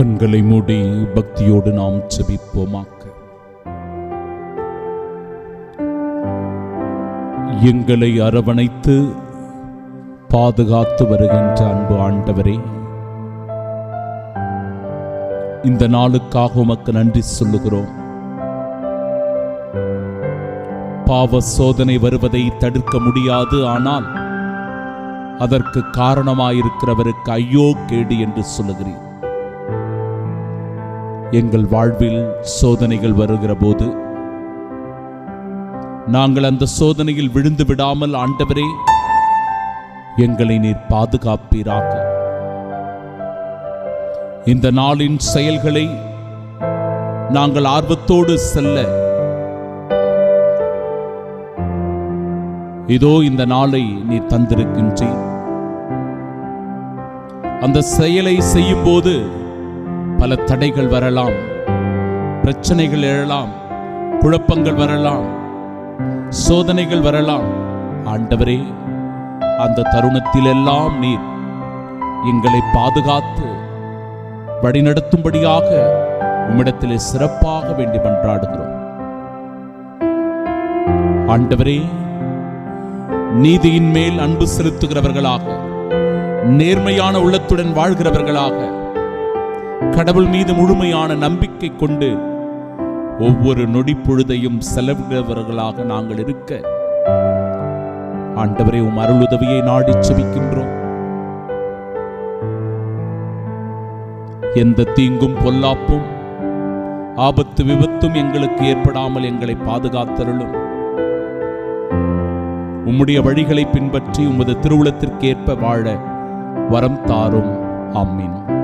கண்களை மூடி பக்தியோடு நாம் செபிப்போமாக்க எங்களை அரவணைத்து பாதுகாத்து வருகின்ற அன்பு ஆண்டவரே இந்த நாளுக்காக உமக்கு நன்றி சொல்லுகிறோம். பாவ சோதனை வருவதை தடுக்க முடியாது ஆனால் அதற்கு காரணமாயிருக்கிறவருக்கு ஐயோ கேடு என்று சொல்லுகிறேன் எங்கள் வாழ்வில் சோதனைகள் வருகிற போது நாங்கள் அந்த சோதனையில் விழுந்து விடாமல் ஆண்டவரே எங்களை நீர் பாதுகாப்பீராக. இந்த நாளின் செயல்களை நாங்கள் ஆர்வத்தோடு செல்ல இதோ இந்த நாளை நீர் தந்திருக்கின்றீர். அந்த செயலை செய்யும் போது பல தடைகள் வரலாம். பிரச்சனைகள் எழலாம். குழப்பங்கள் வரலாம். சோதனைகள் வரலாம். ஆண்டவரே அந்த தருணத்தில் எல்லாம் நீர் எங்களை பாதுகாத்து வழிநடத்தும்படியாக உம்மிடத்திலே சிறப்பாக வேண்டி மன்றாடுகிறோம். ஆண்டவரே நீதியின் மேல் அன்பு செலுத்துகிறவர்களாக நேர்மையான உள்ளத்துடன் வாழ்கிறவர்களாக கடவுள் மீது முழுமையான நம்பிக்கை கொண்டு ஒவ்வொரு நொடி பொழுதையும் செலவிடுறவர்களாக நாங்கள் இருக்க. ஆண்டவரே உம் அருளுதவியை நாடி செவிக்கின்றோம் எந்த தீங்கும் பொல்லாப்பும் ஆபத்து விபத்தும் எங்களுக்கு ஏற்படாமல் எங்களை பாதுகாத்தருளும். உம்முடைய வழிகளை பின்பற்றி உமது திருவுளத்திற்கு ஏற்ப வாழ வரம் தாரும். ஆமீன்.